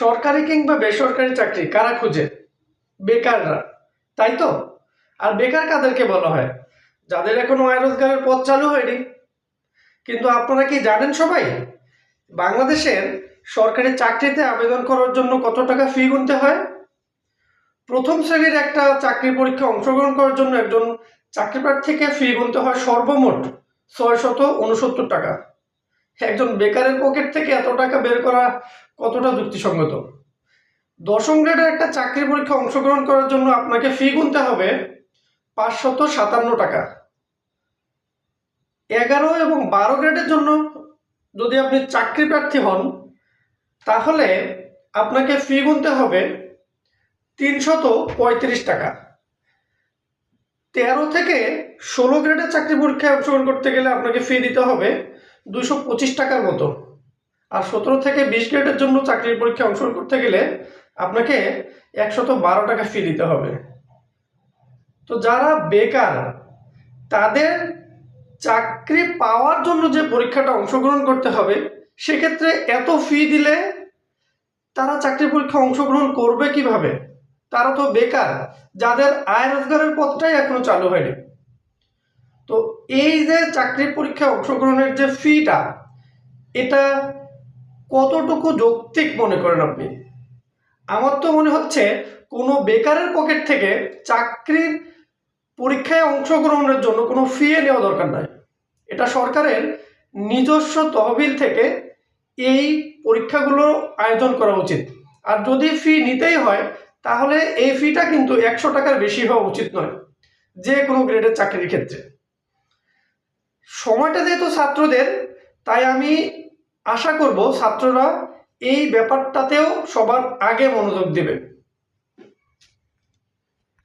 সরকারি কিংবা বেসরকারি চাকরি কারা খুঁজে? বেকাররা, তাই তো? আর বেকার কাদেরকে বলা হয়? যাদের এখনও আয় রোজগারের পথ চালু হয়নি। কিন্তু আপনারা কি জানেন সবাই? বাংলাদেশের সরকারি চাকরিতে আবেদন করার জন্য কত টাকা ফি গুনতে হয়? প্রথম শ্রেণির একটা চাকরি পরীক্ষা অংশগ্রহণ করার জন্য একজন চাকরি প্রার্থীকে ফি গুনতে হয় সর্বমোট ছয় শত উনসত্তর টাকা। একজন বেকারের পকেট থেকে এত টাকা বের করা কতটা যুক্তিসঙ্গত? দশম গ্রেডের একটা চাকরি পরীক্ষা অংশগ্রহণ করার জন্য আপনাকে ফি গুনতে হবে পাঁচশত সাতান্ন টাকা। এগারো এবং বারো গ্রেডের জন্য যদি আপনি চাকরি প্রার্থী হন, তাহলে আপনাকে ফি গুনতে হবে তিনশত পঁয়ত্রিশ টাকা। তেরো থেকে ষোলো গ্রেডের চাকরি পরীক্ষায় অংশগ্রহণ করতে গেলে আপনাকে ফি দিতে হবে দুশো পঁচিশ টাকার মতো। আর সতেরো থেকে বিশ গ্রেডের জন্য চাকরির পরীক্ষায় অংশগ্রহণ করতে গেলে আপনাকে একশত বারো টাকা ফি দিতে হবে। তো যারা বেকার, তাদের চাকরি পাওয়ার জন্য যে পরীক্ষাটা অংশগ্রহণ করতে হবে, সেক্ষেত্রে এত ফি দিলে তারা চাকরি পরীক্ষা অংশগ্রহণ করবে কীভাবে? তারা তো বেকার, যাদের আয় রোজগারের পথটাই এখনও চালু হয়নি। তো এই যে চাকরি পরীক্ষায় অংশগ্রহণের যে ফিটা এটা কতটুকু যৌক্তিক মনে করেন আপনি? আমার তো মনে হচ্ছে কোনো বেকারের পকেট থেকে চাকরির পরীক্ষায় অংশগ্রহণের জন্য কোনো ফি নেওয়া দরকার নাই। এটা সরকারের নিজস্ব তহবিল থেকে এই পরীক্ষাগুলো আয়োজন করা উচিত। আর যদি ফি নিতেই হয়, তাহলে এই ফিটা কিন্তু একশো টাকার বেশি হওয়া উচিত নয়, যে কোনো গ্রেডের চাকরির ক্ষেত্রে। সময়টা যেহেতু ছাত্রদের তাই আমি আশা করব ছাত্ররা এই ব্যাপারটাতেও সবার আগে মনোযোগ দেবে